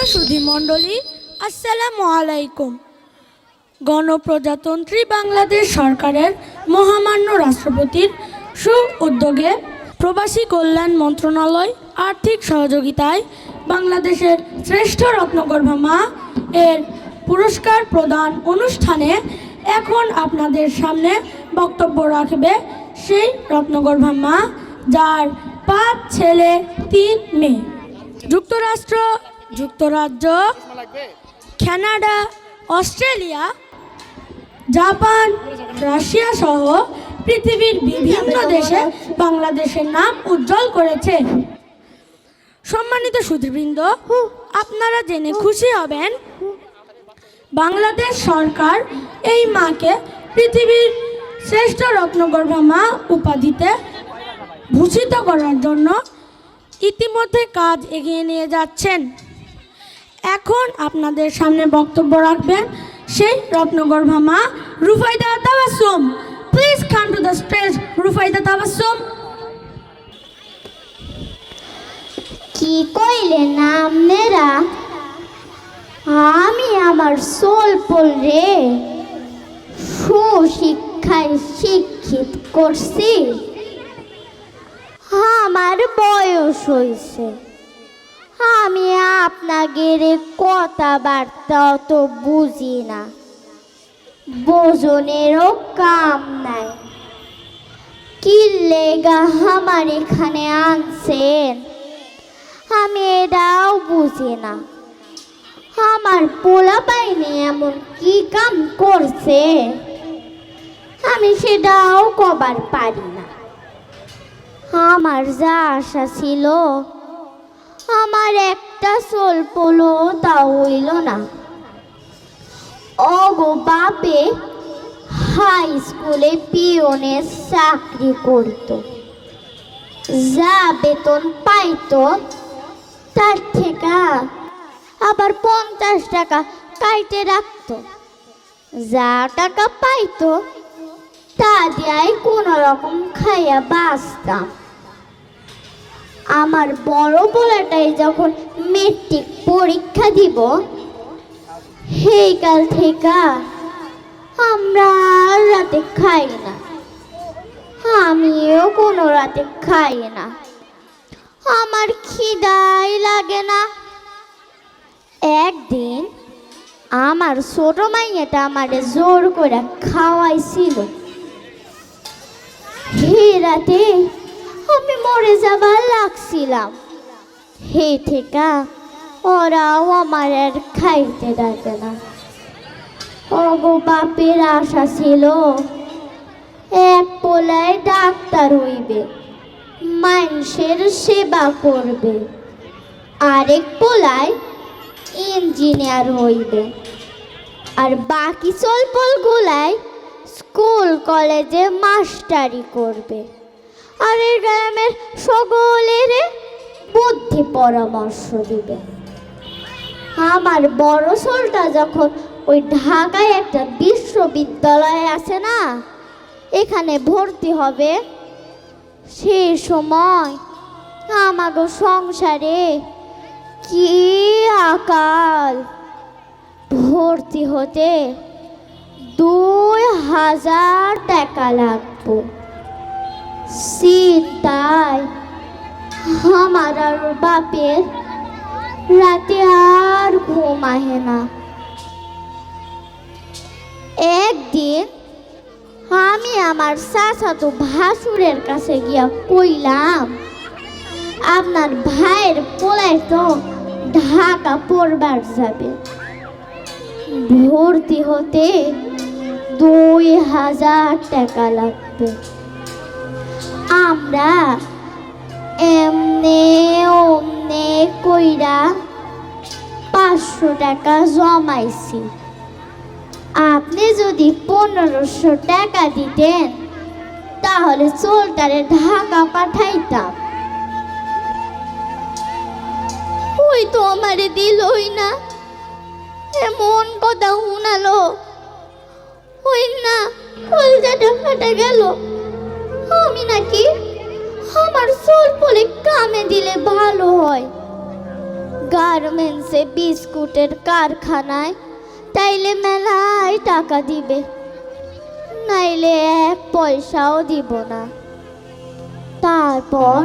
প্রিয় সুধী মণ্ডলী, আসসালামু আলাইকুম। গণপ্রজাতন্ত্রী বাংলাদেশ সরকারের মহামান্য রাষ্ট্রপতির সু উদ্যোগে প্রবাসী কল্যাণ মন্ত্রণালয় আর্থিক সহযোগিতায় বাংলাদেশের শ্রেষ্ঠ রত্নগর্ভা মা এর পুরস্কার প্রদান অনুষ্ঠানে এখন আপনাদের সামনে বক্তব্য রাখবে সেই রত্নগর্ভা মা, যার পাঁচ ছেলে, তিন মেয়ে। যুক্তরাষ্ট্র যুক্তরাজ্য কানাডা অস্ট্রেলিয়া জাপান রাশিয়া সহ পৃথিবীর বিভিন্ন দেশে বাংলাদেশের নাম উজ্জ্বল করেছে। সম্মানিত সুধীবৃন্দ আপনারা জেনে খুশি হবেন বাংলাদেশ সরকার এই মাকে পৃথিবীর শ্রেষ্ঠ রত্নগর্ভা মা উপাধিতে ভূষিত করার জন্য ইতিমধ্যে কাজ এগিয়ে নিয়ে যাচ্ছেন। এখন আপনাদের সামনে বক্তব্য রাখবেন সেই রত্নগর্ভা মা Rufaida Tabassum. Please come to the stage Rufaida Tabassum. কি কইলেন আপনারা আমি আমার সোলপল রে। সুশিক্ষায় শিক্ষিত করছি। আমার বয়স হয়েছে আমি আপনাদের কথাবার্তা অত বুঝি না। বোজনেরও কাম নাই। কি লেগা আমার এখানে আনছেন? আমি এটাও বুঝি না। আমার পোলা পাইনি এমন কি কাম করছে? আমি সেটাও কবার পারি না। আমার যা আশা ছিল আমার একটা সোল পোলো তা হইল না। অগো বাপে, হাই স্কুলে পিওনের চাকরি করতো। যা বেতন পাইতো, তার থেকে আবার পঞ্চাশ টাকা কাইটে রাখতো। যা টাকা পাইতো, তা দিয়াই কোনো রকম খাইয়া বাঁচতাম। আমার বড় পোলাটাই যখন মেট্রিক পরীক্ষা দিব, সেই কাল থেকে আমরা রাতে খাই না। আমিও কোনো রাতে খাই না। আমার খিদাই লাগে না। একদিন আমার ছোট মাইয়াটা আমারে জোর করে খাওয়াইছিল। হে রাতে মরে যাবার লাগছিলাম। হে থেকে ওরাও আমার আর খাইতে ডাকে না। ওগো বাপের আশা ছিল, এক পোলায় ডাক্তার হইবে, মানুষের সেবা করবে। আরেক পোলায় ইঞ্জিনিয়ার হইবে। আর বাকি চলপল গুলাই স্কুল, কলেজে মাস্টারি করবে। আর এই গ্রামের সকলের বুদ্ধি পরামর্শ দিবে। আমার বড় সোলটা যখন ওই ঢাকায় একটা বিশ্ববিদ্যালয় আছে না, এখানে ভর্তি হবে, সে সময় আমাগো সংসারে কি আকাল ভর্তি হতে দুই হাজার টাকা লাগবো। চিন্তায় আমার আর বাপের রাতে আর ঘুম আহে না। একদিন আমি আমার চাচাতো ভাসুরের কাছে গিয়া কইলাম, আপনার ভাইয়ের পোলাই তো ঢাকা পড়বার যাবে। ভর্তি হতে দুই হাজার টাকা লাগবে। আমরা এমনে ওমনে কইরা পাঁচশো টাকা জমাইছি। আপনি যদি পনেরোশো টাকা দিতেন, তাহলে চোলটারে ঢাকা পাঠাইতাম। ওই তো আমারে দিলই না। এমন কথা শুনালো। ওই না কলজাটা ফাটা গেল। আমি নাকি আমার চোল পলে কামে দিলে ভালো হয়। গার্মেন্টসে বিস্কুটের কারখানায় তাইলে মেলায় টাকা দিবে, নাইলে এক পয়সাও দিব না। তারপর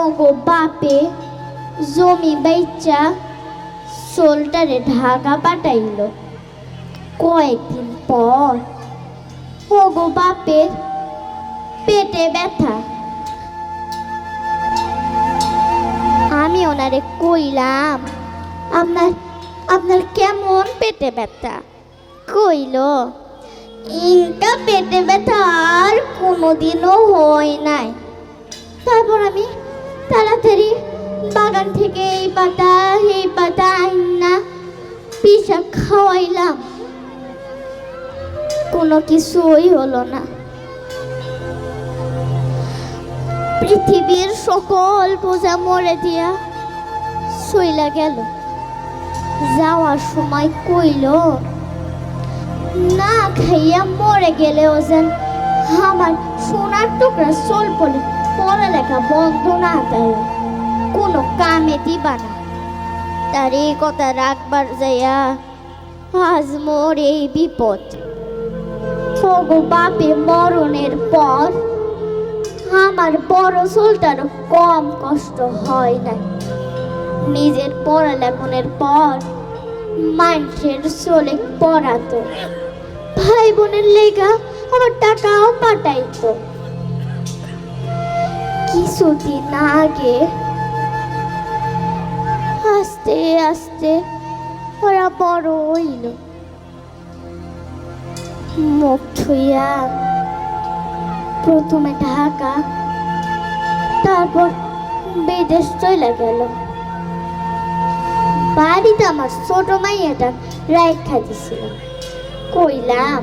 ওগো বাপে জমি বেচা সোলটারে ঢাকা পাঠাইল। কয়েকদিন পর ওগো বাপের পেটে ব্যথা। আমি ওনারে কইলাম, আপনার আপনার কেমন পেটে ব্যথা? কইল, ইনকা পেটে ব্যথা আর কোনোদিনও হয় নাই। তারপর আমি তাড়াতাড়ি বাগান থেকে এই পাতা এই পাতা আইনা পিসা খাওয়াইলাম। কোনো কিছুই হলো না। পৃথিবীর সকল বোঝা মরে দিয়া সইলা গেল। যাওয়ার সময় কইল, না খাইয়া মরে গেলেও যেন আমার সোনার টুকরা চল পড়ে পড়ালেখা বন্ধ না দেয় কোনো কামে দিবা না। তার এই কথা রাখবার যাইয়া আজ মোর এই বিপদ। বাপে মরণের পর আমার বড় চুলটারও কম কষ্ট হয় না নিজের পড়ালেখনের পর মানুষের চলে পড়াতো। ভাই বোনের লেগা আমার টাকাও পাঠাইতো। কিছুদিন আগে আস্তে আস্তে ওরা বড় হইল। মুখ ছুইয়া প্রথমে ঢাকা তারপর বিদেশ চলে গেল। বাড়িতে আমার ছোট মাইয়াটা রাইখা দিছিল। কইলাম,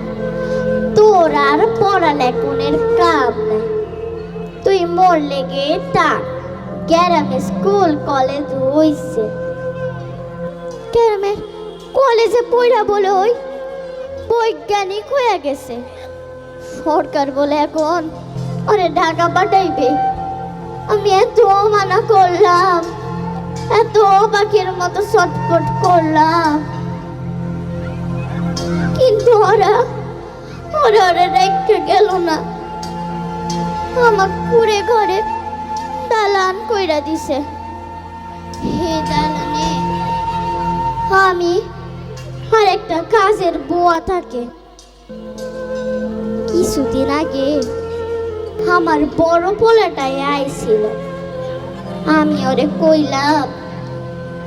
তোর আর পড়ালেখনের কাম নাই। তুই মোর লেগে টাক গ্যারামে স্কুল, কলেজ হইছে। গ্যারামের কলেজে পড়া বলে ওই বৈজ্ঞানিক হয়ে গেছে। সরকার বলে এখন। ওরে ঢাকা পাঠাইবে। আমি এত মানা করলাম। এত পাখির মতো ছটফট করলাম। কিন্তু ওরা ওরা ওরা রেখে গেল না। আমার কুড়ে ঘরে দালান কইরা দিছে। হে দালানে, আমি আর একটা কাজের বোয়া থাকে। কিছুদিন আগে আমার বড় পোলাটাই আইছিল। আমি ওরে কইলাম,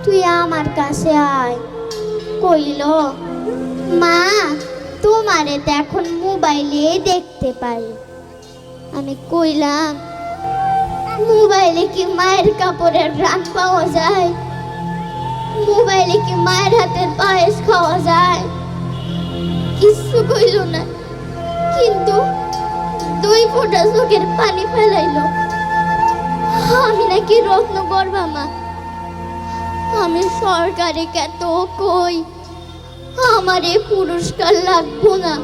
তুই আমার কাছে আয়। কইল, মা, তোমারে তো এখন মোবাইলে দেখতে পাই। আমি কইলাম, মোবাইলে কি মায়ের কাপড়ের রান পাওয়া যায়? মোবাইলে কি মায়ের হাতের পায়েস খাওয়া যায়? কিছু কইল না। কিন্তু দুই ফোঁটা চোখের পানি ফেলাইলো। আমি নাকি রত্ন গর্বা মা। আমি সরকারে কত কই? আমার এই পুরস্কার লাগবো না।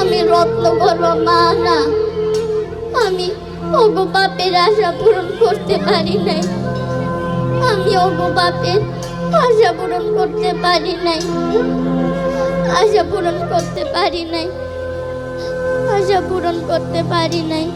আমি রত্ন করবা মা, না। আমি ওগো বাপের আশা পূরণ করতে পারি নাই। আমি ওগো বাপের আশা পূরণ করতে পারি নাই। আশা পূরণ করতে পারি নাই। আশা পূরণ করতে পারি নাই।